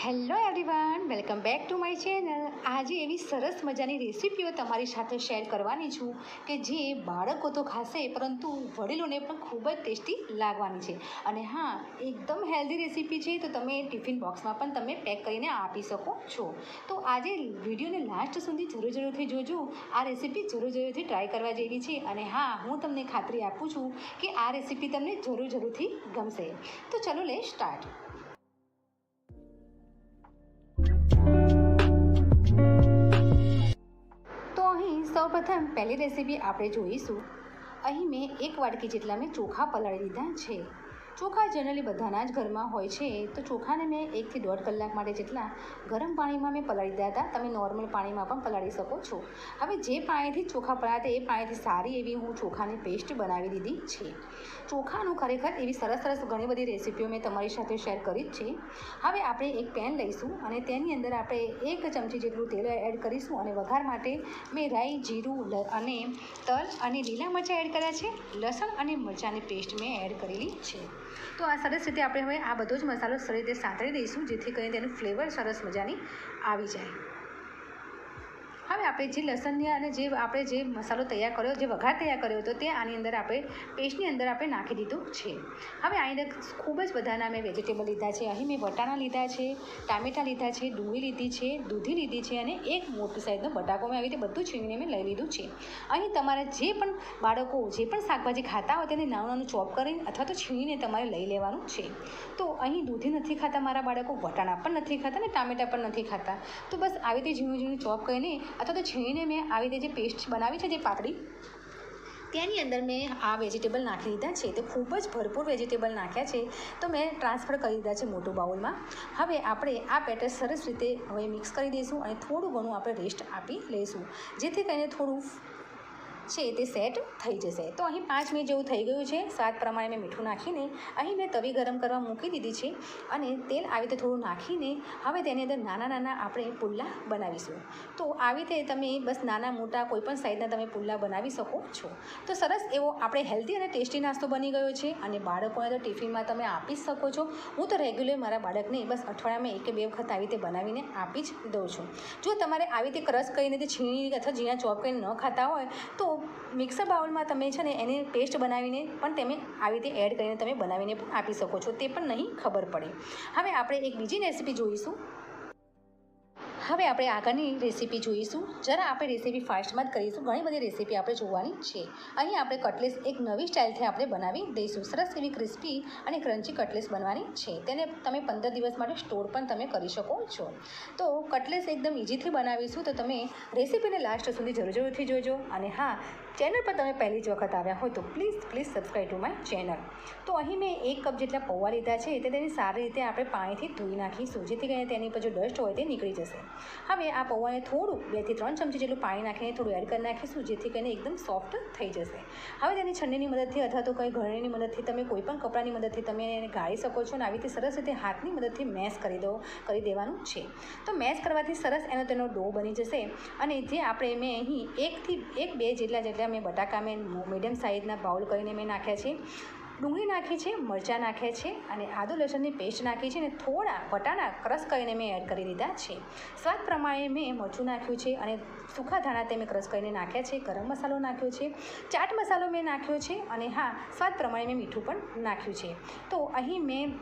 Hello everyone, welcome back to my channel. આજે એવી સરસ મજાની રેસીપીઓ તમારી સાથે શેર કરવાની છું કે જે બાળકો તો ખાશે, પરંતુ વડીલોને પણ ખૂબ જ ટેસ્ટી લાગવાની છે. અને હા, એકદમ હેલ્ધી રેસીપી છે, તો તમે ટિફિન બોક્સમાં પણ તમે પેક કરીને આપી શકો છો. તો આજે વિડીયોને લાસ્ટ સુધી જરૂર જરૂરથી જોજો. આ રેસીપી જરૂર જરૂરથી ટ્રાય કરવા જેવી છે. અને હા, હું તમને ખાતરી આપું છું કે આ રેસીપી તમને જરૂર જરૂરથી ગમશે. તો ચલો લે સ્ટાર્ટ સૌપ્રથમ પહેલી રેસીપી આપણે જોઈશું. અહીં મેં એક વાટકી જેટલા મેં ચોખા પલાળી લીધા છે. ચોખા જનરલી બધાના જ ઘરમાં હોય છે. તો ચોખાને મેં એકથી દોઢ કલાક માટે જેટલા ગરમ પાણીમાં મેં પલાળી દીધા હતા. તમે નોર્મલ પાણીમાં પણ પલાળી શકો છો. હવે જે પાણીથી ચોખા પલાળ્યા હતા, એ પાણીથી સારી એવી હું ચોખાની પેસ્ટ બનાવી દીધી છે. ચોખાનું ખરેખર એવી સરસ સરસ ઘણી બધી રેસીપીઓ મેં તમારી સાથે શેર કરી જ છે. હવે આપણે એક પેન લઈશું અને તેની અંદર આપણે એક ચમચી જેટલું તેલ એડ કરીશું અને વઘાર માટે મેં રાઈ, જીરું અને તલ અને લીલા મરચાં એડ કર્યા છે. લસણ અને મરચાંની પેસ્ટ મેં એડ કરેલી છે. તો આ સરસ રીતે આપણે હવે આ બધો જ મસાલો સરસ રીતે સાંતળી દઈશું, જેથી કરીને તેનું ફ્લેવર સરસ મજાની આવી જાય. હવે આપણે જે લસણની અને જે આપણે જે મસાલો તૈયાર કર્યો, જે વઘાર તૈયાર કર્યો હતો, તે આની અંદર આપણે, પેસ્ટની અંદર આપણે નાખી દીધું છે. હવે આની અંદર ખૂબ જ બધાના મેં વેજીટેબલ લીધા છે. અહીં મેં વટાણા લીધા છે, ટામેટાં લીધા છે, ડુંગળી લીધી છે, દૂધી લીધી છે અને એક મોટી સાઈઝનો બટાકો મેં આવી રીતે બધું છીણીને મેં લઈ લીધું છે. અહીં તમારે જે પણ બાળકો, જે પણ શાકભાજી ખાતા હોય તેને નાનું નાનું ચોપ કરીને અથવા તો છીણીને તમારે લઈ લેવાનું છે. તો અહીં દૂધી નથી ખાતા મારા બાળકો, વટાણા પણ નથી ખાતા ને ટામેટાં પણ નથી ખાતા. તો બસ આવી રીતે ઝીણું ઝીણું ચોપ કરીને અથવા તો છીણીને મેં આવી રીતે જે પેસ્ટ બનાવી છે જે પાતળી, તેની અંદર મેં આ વેજીટેબલ નાખી દીધા છે. તો ખૂબ જ ભરપૂર વેજીટેબલ નાખ્યા છે. તો મેં ટ્રાન્સફર કરી દીધા છે મોટું બાઉલમાં. હવે આપણે આ બેટર સરસ રીતે હવે મિક્સ કરી દઈશું અને થોડું ઘણું આપણે રેસ્ટ આપી લઈશું. જેથી કરીને થોડું છે તે સેટ થઈ જશે. તો અહીં પાંચ મિનિટ જેવું થઈ ગયું છે. સ્વાદ પ્રમાણે મેં મીઠું નાખીને અહીં મેં તવી ગરમ કરવા મૂકી દીધી છે અને તેલ આવી રીતે થોડું નાખીને હવે તેની અંદર નાના નાના આપણે પુલ્લા બનાવીશું. તો આવી રીતે તમે બસ નાના મોટા કોઈપણ સાઇઝના તમે પુલ્લા બનાવી શકો છો. તો સરસ એવો આપણે હેલ્ધી અને ટેસ્ટી નાસ્તો બની ગયો છે અને બાળકોને તો ટિફિનમાં તમે આપી જ શકો છો. હું તો રેગ્યુલર મારા બાળકને બસ અઠવાડિયામાં એક બે વખત આવી રીતે બનાવીને આપી જ દઉં છું. જો તમારે આવી રીતે ક્રશ કરીને તે છીણી અથવા ઝીણા ચોપ કરીને ન ખાતા હોય તો મિક્સર બાઉલમાં તમે છે ને એની પેસ્ટ બનાવીને પણ તમે આવી રીતે એડ કરીને તમે બનાવીને પણ આપી શકો છો. તે પણ નહીં ખબર પડે. હવે આપણે એક બીજી રેસીપી જોઈશું. હવે આપણે આગળની રેસીપી જોઈશું. જરા આપણે રેસીપી ફાસ્ટમાં જ કરીશું. ઘણી બધી રેસીપી આપણે જોવાની છે. અહીં આપણે કટલેસ એક નવી સ્ટાઇલથી આપણે બનાવી દઈશું. સરસ એવી ક્રિસ્પી અને ક્રન્ચી કટલેસ બનવાની છે. તેને તમે પંદર દિવસ માટે સ્ટોર પણ તમે કરી શકો છો. તો કટલેસ એકદમ ઇઝીથી બનાવીશું. તો તમે રેસીપીને લાસ્ટ સુધી જરૂર જરૂરથી જોજો. અને હા ચેનલ પર તમે પહેલી જ વખત આવ્યા હોય તો please please subscribe to my channel તો અહીં મેં એક કપ જેટલા પૌવા લીધા છે તે તેની સારી રીતે આપણે પાણીથી ધોઈ નાખીશું, જેથી કરીને તેની પર જો ડસ્ટ હોય તે નીકળી જશે. હવે આ પૌવાને થોડું બેથી ત્રણ ચમચી જેટલું પાણી નાખીને થોડું એડ કરી નાખીશું, જેથી કરીને એકદમ સોફ્ટ થઈ જશે. હવે તેની છન્નીની મદદથી અથવા તો કંઈ ઘરણીની મદદથી તમે કોઈ પણ કપડાની મદદથી તમે એને ગાળી શકો છો અને આવી રીતે સરસ રીતે હાથની મદદથી મેશ કરી દો, કરી દેવાનું છે. તો મેશ કરવાથી સરસ એનો તેનો ડો બની જશે અને જે આપણે મેં અહીં એકથી એક બે જેટલા જેટલા મેં બટાકા મેં મીડિયમ સાઇઝના બાઉલ કરીને મેં નાખ્યા છે. ડુંગળી નાખી છે, મરચાં નાખ્યા છે અને આદુ લસણની પેસ્ટ નાખી છે અને થોડા વટાણા ક્રશ કરીને મેં એડ કરી દીધા છે. સ્વાદ પ્રમાણે મેં મરચું નાખ્યું છે અને સૂકા ધાણા તે મેં ક્રશ કરીને નાખ્યા છે. ગરમ મસાલો નાખ્યો છે. ચાટ મસાલો મેં નાખ્યો છે અને હા, સ્વાદ પ્રમાણે મેં મીઠું પણ નાખ્યું છે. તો અહીં મેં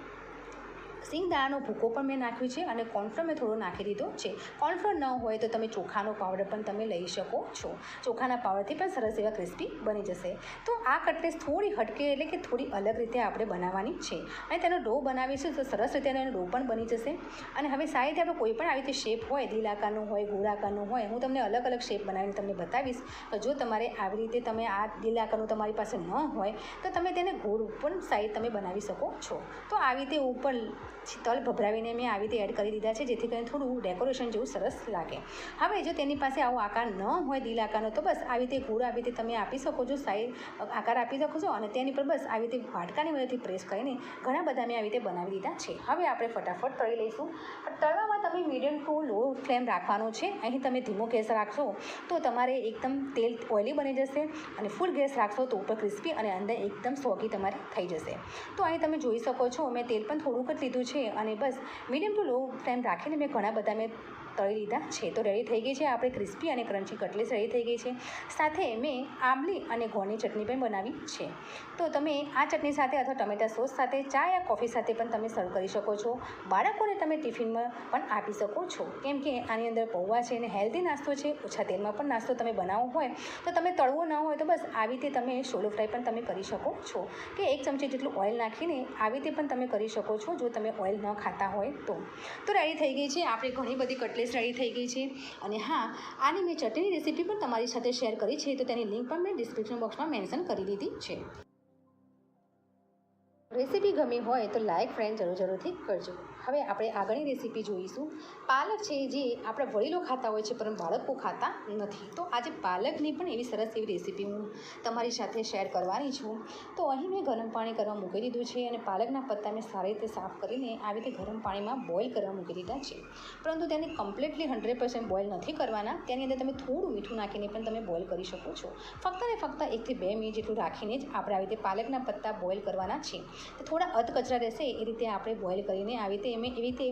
સિંગદાણાનો ભૂકો પણ મેં નાખ્યું છે અને કોર્નફ્લોર મેં થોડો નાખી દીધો છે. કોર્નફ્લોર ન હોય તો તમે ચોખાનો પાવડર પણ તમે લઈ શકો છો. ચોખાના પાવડરથી પણ સરસ એવા ક્રિસ્પી બની જશે. તો આ કટલેસ થોડી હટકે એટલે કે થોડી અલગ રીતે આપણે બનાવવાની છે. અને તેનો ડો બનાવીશું તો સરસ રીતે એનો ડો પણ બની જશે. અને હવે સાઈડ આપણે કોઈ પણ આવી રીતે શેપ હોય, દિલ આકારનું હોય, ગોળ આકારનું હોય, હું તમને અલગ અલગ શેપ બનાવીને તમને બતાવીશ. તો જો તમારે આવી રીતે તમે આ દિલ આકારનું તમારી પાસે ન હોય, તો તમે તેને ગોળ પણ સાઈડ તમે બનાવી શકો છો. તો આવી રીતે ઉપર તલ ભભરાવીને મેં આવી રીતે એડ કરી દીધા છે, જેથી કરીને થોડું ડેકોરેશન જેવું સરસ લાગે. હવે જો તેની પાસે આવો આકાર ન હોય, દિલ આકારનો, તો બસ આવી રીતે ગોળ આવી રીતે તમે આપી શકો છો સાઈડ આકાર આપી શકો છો અને તેની પર બસ આવી રીતે વાટકાની મદદથી પ્રેસ કરીને ઘણા બધા મેં આવી રીતે બનાવી દીધા છે. હવે આપણે ફટાફટ તળી લઈશું. તળવામાં તમે મીડિયમ ટુ લો ફ્લેમ રાખવાનો છે. અહીં તમે ધીમો ગેસ રાખશો તો તમારે એકદમ તેલ ઓઇલી બની જશે અને ફૂલ ગેસ રાખશો તો ઉપર ક્રિસ્પી અને અંદર એકદમ સોગી તમારે થઈ જશે. તો અહીં તમે જોઈ શકો છો, મેં તેલ પણ થોડુંક જ લીધું છે અને બસ મીડિયમ ટુ લો ફ્લેમ રાખીને મેં ઘણા બધા મેં તળી લીધા. છે તો રેડી થઈ ગઈ છે આપણે ક્રિસ્પી અને ક્રન્ચી કટલેસ રેડી થઈ ગઈ છે. સાથે મેં આંબલી અને ગોળની ચટણી પણ બનાવી છે. તો તમે આ ચટણી સાથે અથવા ટમેટા સોસ સાથે, ચા યા કોફી સાથે પણ તમે સર્વ કરી શકો છો. બાળકોને તમે ટિફિનમાં પણ આપી શકો છો. કેમ કે આની અંદર પૌવા છે અને હેલ્ધી નાસ્તો છે, ઓછા તેલમાં પણ નાસ્તો તમે બનાવવો હોય, તો તમે તળવો ન હોય તો બસ આવી રીતે તમે શોલો ફ્રાય પણ તમે કરી શકો છો. કે એક ચમચી જેટલું ઓઇલ નાખીને આવી રીતે પણ તમે કરી શકો છો, જો તમે ઓઇલ ન ખાતા હોય તો. તો રેડી થઈ ગઈ છે. આપણે ઘણી બધી કટલેસ રેડી થઈ ગઈ છે. અને હા, આની મેં ચટણી રેસીપી પણ તમારી સાથે શેર કરી છે, તો તેની લિંક પણ મેં ડિસ્ક્રિપ્શન બોક્સમાં મેન્શન કરી દીધી છે. રેસીપી ગમી હોય તો લાઇક ફ્રેન્ડ જરૂર જરૂરથી કરજો. હવે આપણે આગળની રેસીપી જોઈશું. પાલક છે જે આપણા વડીલો ખાતા હોય છે પરંતુ બાળકો ખાતા નથી. તો આજે પાલકની પણ એવી સરસ એવી રેસીપી હું તમારી સાથે શેર કરવાની છું. તો અહીં મેં ગરમ પાણી કરવા મૂકી દીધું છે અને પાલકના પત્તા મેં સારી રીતે સાફ કરીને આવી રીતે ગરમ પાણીમાં બોઇલ કરવા મૂકી દીધા છે. પરંતુ તેને કમ્પ્લીટલી હંડ્રેડ પર્સન્ટ બોઇલ નથી કરવાના. તેની અંદર તમે થોડું મીઠું નાખીને પણ તમે બોઇલ કરી શકો છો. ફક્ત ને ફક્ત એકથી બે મિનિટ જેટલું રાખીને જ આપણે આવી રીતે પાલકના પત્તા બોઇલ કરવાના છે. થોડા અધકચરા રહેશે એ રીતે આપણે બોઇલ કરીને આવી રીતે એમ એવી રીતે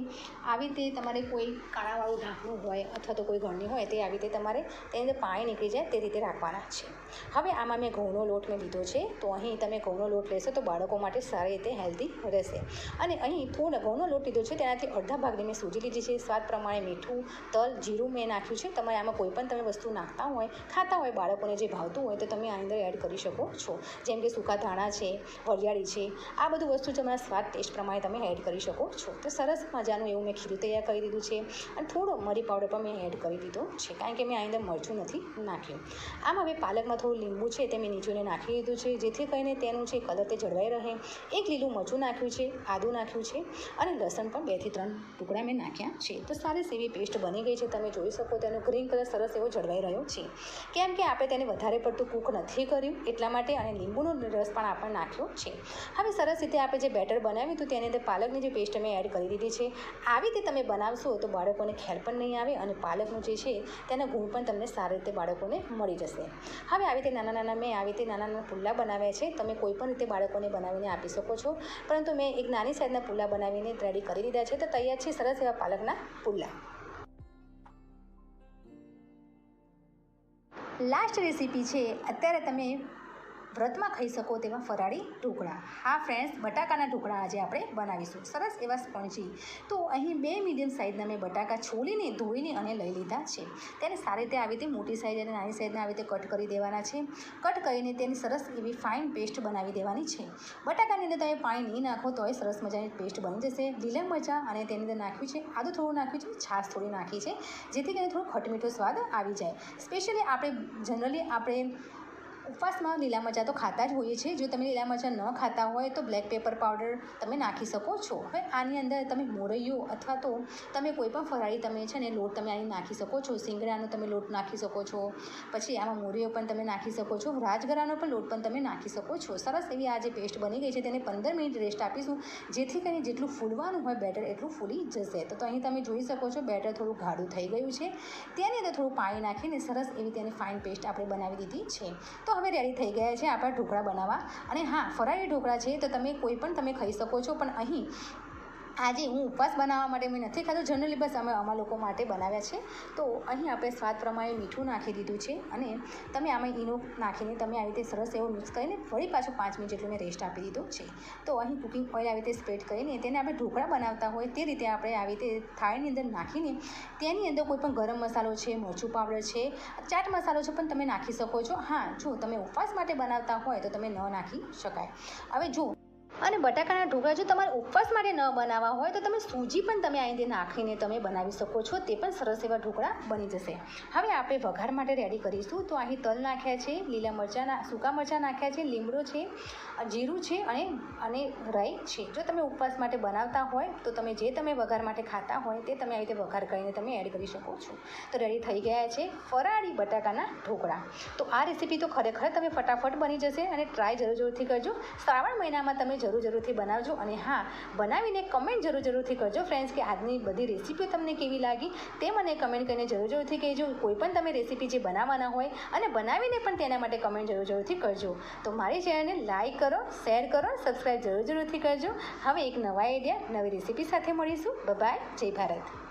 આવી રીતે તમારે કોઈ કાણાવાળું ઢાંકણું હોય અથવા તો કોઈ ગળણી હોય તે આવી રીતે તમારે તેની અંદર પાણી નીકળી જાય તે રીતે રાખવાના છે. હવે આમાં મેં ઘઉંનો લોટ મેં લીધો છે, તો અહીં તમે ઘઉંનો લોટ લેશો તો બાળકો માટે સારી રીતે હેલ્ધી રહેશે. અને અહીં થોડો ઘઉંનો લોટ લીધો છે તેનાથી અડધા ભાગની મેં સૂજી લીધી છે. સ્વાદ પ્રમાણે મીઠું, તલ, જીરું મેં નાખ્યું છે. તમારે આમાં કોઈ પણ તમે વસ્તુ નાખતા હોય, ખાતા હોય, બાળકોને જે ભાવતું હોય તો તમે આની અંદર એડ કરી શકો છો. જેમ કે સૂકા ધાણા છે, વરિયાળી છે આ બધું વસ્તુ તમારા સ્વાદ ટેસ્ટ પ્રમાણે તમે એડ કરી શકો છો. તો સરસ મજાનું એવું મેં ખીરું તૈયાર કરી દીધું છે અને થોડો મરી પાવડર પણ મેં એડ કરી દીધો છે કારણ કે મેં આ અંદર મરચું નથી નાખ્યું. આમ હવે પાલકમાં થોડું લીંબુ છે તે મેં નીચોને નાખી દીધું છે જેથી કરીને તેનું છે કલર તે જળવાઈ રહે. એક લીલું મરચું નાખ્યું છે, આદું નાખ્યું છે અને લસણ પણ બેથી ત્રણ ટુકડા મેં નાખ્યા છે. તો સરસ એવી પેસ્ટ બની ગઈ છે, તમે જોઈ શકો તેનો ગ્રીન કલર સરસ એવો જળવાઈ રહ્યો છે. કેમ કે આપણે તેને વધારે પડતું કૂક નથી કર્યું એટલા માટે અને લીંબુનો રસ પણ આપણે નાખ્યો છે. હવે સરસ રીતે આપણે જે બેટર બનાવ્યું હતું તેની અંદર પાલકની જે પેસ્ટ મેં એડ કરી દીધી છે. આવી રીતે તમે બનાવશો તો બાળકોને ખ્યાલ પણ નહીં આવે અને પાલકનું જે છે તેના ગુણ પણ તમને સારી રીતે બાળકોને મળી જશે. હવે આવી રીતે નાના નાના મેં આવી રીતે નાના નાના પુલ્લા બનાવ્યા છે. તમે કોઈ પણ રીતે બાળકોને બનાવીને આપી શકો છો. પરંતુ મેં એક નાની સાઈઝના પુલ્લા બનાવીને રેડી કરી દીધા છે. તો તૈયાર છે સરસ એવા પાલકના પુલ્લા. લાસ્ટ રેસીપી છે. અત્યારે તમે વ્રતમાં ખાઈ શકો તેવા ફરાળી ઢોકળા. હા ફ્રેન્ડ્સ બટાકાના ઢોકળા આજે આપણે બનાવીશું. સરસ એવા સ્પોન્જી. તો અહીં બે મીડિયમ સાઇઝના મેં બટાકા છોલીને, ધોઈને અને લઈ લીધા છે. તેને સારી રીતે આવી રીતે મોટી સાઇઝ અને નાની સાઇઝના આવી રીતે કટ કરી દેવાના છે. કટ કરીને તેની સરસ એવી ફાઇન પેસ્ટ બનાવી દેવાની છે. બટાકાની અંદર તમે પાણી નહીં નાખો તોય સરસ મજાની પેસ્ટ બની જશે. લીલા મરચાં અને તેની અંદર નાખ્યું છે, આદું થોડું નાખ્યું છે, છાશ થોડી નાખી છે, જેથી કરીને થોડો ખટમીઠો સ્વાદ આવી જાય. સ્પેશિયલી આપણે જનરલી આપણે ઉપવાસમાં લીલા મરચાં તો ખાતા જ હોઈએ છીએ. જો તમે લીલા મરચાં ન ખાતા હોય તો બ્લેક પેપર પાવડર તમે નાખી શકો છો. હવે આની અંદર તમે મોરૈયો અથવા તો તમે કોઈ પણ ફરાળી તમે છે ને લોટ તમે આની નાખી શકો છો. સિંગડાનો તમે લોટ નાખી શકો છો. પછી આમાં મોરૈયો પણ તમે નાખી શકો છો. રાજગરાનો પણ લોટ પણ તમે નાખી શકો છો. સરસ એવી આ જે પેસ્ટ બની ગઈ છે તેને પંદર મિનિટ રેસ્ટ આપીશું. જેથી કરીને જેટલું ફૂલવાનું હોય બેટર એટલું ફૂલી જશે. તો અહીં તમે જોઈ શકો છો બેટર થોડું ગાઢું થઈ ગયું છે. તેની અંદર થોડું પાણી નાખીને સરસ એવી તેની ફાઇન પેસ્ટ આપણે બનાવી દીધી છે. તો હવે રેડી થઈ ગયા છે આપણા ઢોકળા બનાવવા. અને હા, ફરાળી ઢોકળા છે તો તમે કોઈ પણ તમે ખાઈ શકો છો, પણ અહીં આજે હું ઉપવાસ બનાવવા માટે મેં નથી ખાધું. જનરલી બસ અમે અમારા લોકો માટે બનાવ્યા છે. તો અહીં આપણે સ્વાદ પ્રમાણે મીઠું નાખી દીધું છે અને તમે આમાં ઈનો નાખીને તમે આવી રીતે સરસ એવું મિક્સ કરીને ફરી પાછું પાંચ મિનિટ જેટલું મેં રેસ્ટ આપી દીધો છે. તો અહીં કુકિંગ ઓઇલ આવી રીતે સ્પ્રેડ કરીને તેને આપણે ઢોકળા બનાવતા હોય તે રીતે આપણે આવી રીતે થાળીની અંદર નાખીને તેની અંદર કોઈ પણ ગરમ મસાલો છે, મરચું પાવડર છે, ચાટ મસાલો છે પણ તમે નાખી શકો છો. હા, જો તમે ઉપવાસ માટે બનાવતા હોય તો તમે ન નાખી શકાય. હવે જો અને બટાકાના ઢોકળા જો તમારે ઉપવાસ માટે ન બનાવવા હોય તો તમે સૂજી પણ તમે અહીં નાખીને તમે બનાવી શકો છો. તે પણ સરસ એવા ઢોકળા બની જશે. હવે આપણે વઘાર માટે રેડી કરીશું. તો અહીં તલ નાખ્યા છે, લીલા મરચાં સૂકા મરચાં નાખ્યા છે, લીમડો છે, જીરું છે અને અને રાઈ છે. જો તમે ઉપવાસ માટે બનાવતા હોય તો તમે જે તમે વઘાર માટે ખાતા હોય તે તમે આવી રીતે વઘાર કરીને તમે એડ કરી શકો છો. તો રેડી થઈ ગયા છે ફરાળી બટાકાના ઢોકળા. તો આ રેસીપી તો ખરેખર તમે ફટાફટ બની જશે અને ટ્રાય જરૂર જરૂરથી કરજો. શ્રાવણ મહિનામાં તમે જરૂર જરૂર જરૂરથી બનાવજો અને હા, બનાવીને કમેન્ટ જરૂર જરૂરથી કરજો ફ્રેન્ડ્સ કે આજની બધી રેસીપીઓ તમને કેવી લાગી તે મને કમેન્ટ કરીને જરૂર જરૂરથી કહેજો. કોઈ પણ તમે રેસીપી જે બનાવવાના હોય અને બનાવીને પણ તેના માટે કમેન્ટ જરૂર જરૂરથી કરજો. તો મારી ચેનલને લાઈક કરો શેર કરો સબસ્ક્રાઈબ જરૂર જરૂરથી કરજો. હવે એક નવા આઈડિયા નવી રેસીપી સાથે મળીશું. બાય જય ભારત.